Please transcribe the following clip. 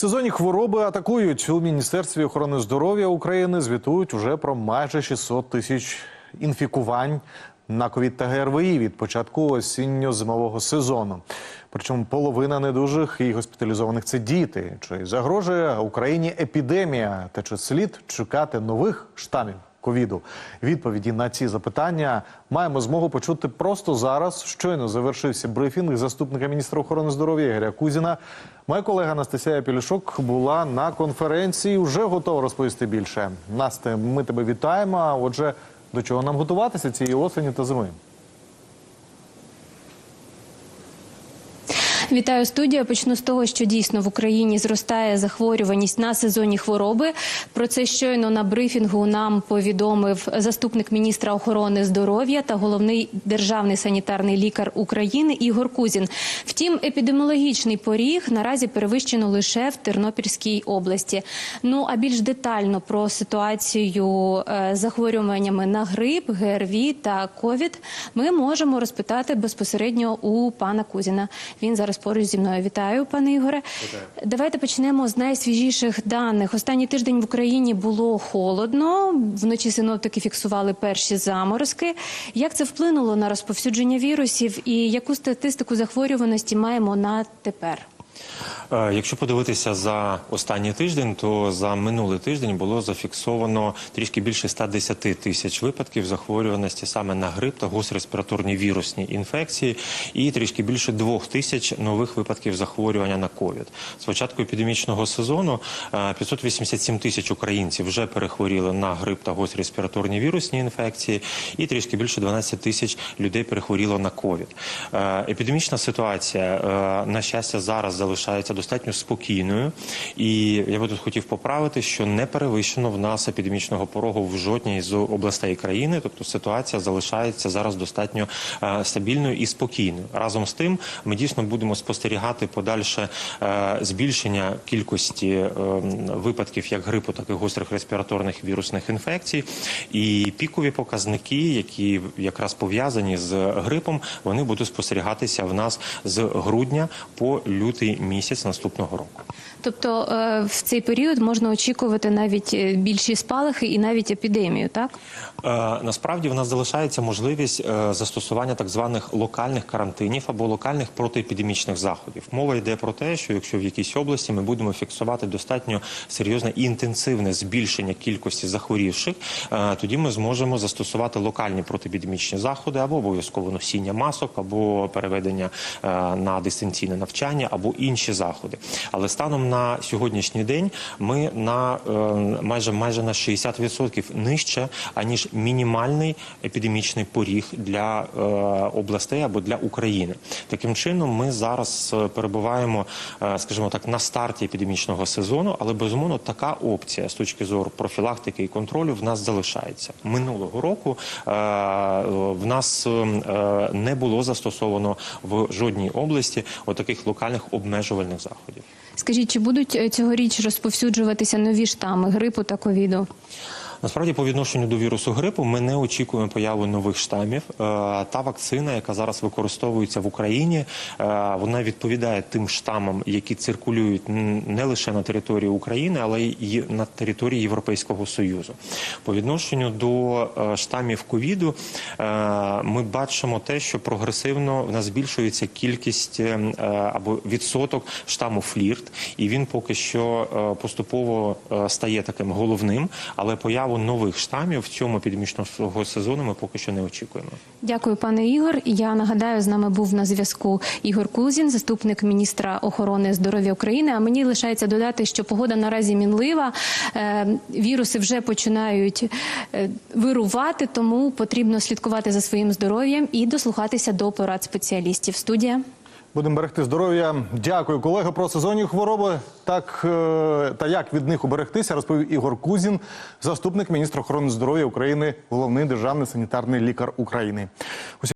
Сезонні хвороби атакують у міністерстві охорони здоров'я України. Звітують уже про майже 600 тисяч інфікувань на ковід та ГРВІ від початку осінньо-зимового сезону. Причому половина недужих і госпіталізованих це діти. Чи загрожує Україні епідемія? Та чи слід чекати нових штамів? Ковіду відповіді на ці запитання маємо змогу почути просто зараз. Щойно завершився брифінг заступника міністра охорони здоров'я Ігоря Кузіна. Моя колега Анастасія Пілішок була на конференції. Вже готова розповісти більше. Насте, ми тебе вітаємо. Отже, до чого нам готуватися цієї осені та зими? Вітаю студія. Почну з того, що дійсно в Україні зростає захворюваність на сезонні хвороби. Про це щойно на брифінгу нам повідомив заступник міністра охорони здоров'я та головний державний санітарний лікар України Ігор Кузін. Втім, епідеміологічний поріг наразі перевищено лише в Тернопільській області. Ну а більш детально про ситуацію е, з захворюваннями на грип, ГРВІ та ковід ми можемо розпитати безпосередньо у пана Кузіна. Він зараз поруч зі мною. Вітаю, пане Ігоре. Давайте почнемо з найсвіжіших даних. Останній тиждень в Україні було холодно. Вночі синоптики фіксували перші заморозки. Як це вплинуло на розповсюдження вірусів і яку статистику захворюваності маємо на тепер? Е, Якщо подивитися за останній тиждень, то за минулий тиждень було зафіксовано трішки більше 110 тисяч випадків захворюваності саме на грип та гострі респіраторні вірусні інфекції, і трішки більше двох тисяч нових випадків захворювання на ковід. З початку епідемічного сезону е, 587 тисяч українців вже перехворіли на грип та гострі респіраторні вірусні інфекції, і трішки більше 12 тисяч людей перехворіло на ковід. Е, Епідемічна ситуація, е, на щастя, зараз залишається достатньо спокійною. І я би тут хотів поправити, що не перевищено в нас епідемічного порогу в жодній з областей країни. Тобто ситуація залишається зараз достатньо е, стабільною і спокійною. Разом з тим, ми дійсно будемо спостерігати подальше е, збільшення кількості е, випадків як грипу, так і гострих респіраторних вірусних інфекцій. І пікові показники, які якраз пов'язані з грипом, вони будуть спостерігатися в нас з грудня по лютий місяць наступного року. Тобто е, в цей період можна очікувати навіть е, більші спалахи і навіть епідемію, так? Е, Насправді в нас залишається можливість застосування так званих локальних карантинів або локальних протиепідемічних заходів. Мова йде про те, що якщо в якійсь області ми будемо фіксувати достатньо серйозне і інтенсивне збільшення кількості захворівших, тоді ми зможемо застосувати локальні протиепідемічні заходи або обов'язково носіння масок, або переведення на дистанційне навчання, або інші заходи. Але станом на сьогоднішній день ми на е, майже майже на 60% нижче аніж мінімальний епідемічний поріг для е, областей або для України. Таким чином, ми зараз е, перебуваємо, скажімо так, на старті епідемічного сезону, але безумовно така опція з точки зору профілактики і контролю в нас залишається минулого року. В нас не було застосовано в жодній області отаких локальних обмежувальних заходів. Скажіть, чи будуть е, цьогоріч розповсюджуватися нові штами грипу та ковіду? Насправді, по відношенню до вірусу грипу, ми не очікуємо появи нових штамів. Е, Та вакцина, яка зараз використовується в Україні, е, вона відповідає тим штамам, які циркулюють не лише на території України, але й на території Європейського союзу. По відношенню до е, штамів ковіду, ми бачимо те, що прогресивно в нас збільшується кількість або відсоток штаму флірт, і він поки що поступово стає таким головним, але появу нових штамів в цьому епідемічного сезону ми поки що не очікуємо. Дякую, пане Ігор. Я нагадаю, з нами був на зв'язку Ігор Кузін, заступник міністра охорони здоров'я України. А мені лишається додати, що погода наразі мінлива. Е, Віруси вже починають е, вирувати, тому потрібно слідкувати за своїм здоров'ям і дослухатися до порад спеціалістів. Студія. Будемо берегти здоров'я. Дякую, колеги, Про сезонні хвороби. Так е, та як від них уберегтися, розповів Ігор Кузін, заступник міністра охорони здоров'я України, головний державний санітарний лікар України.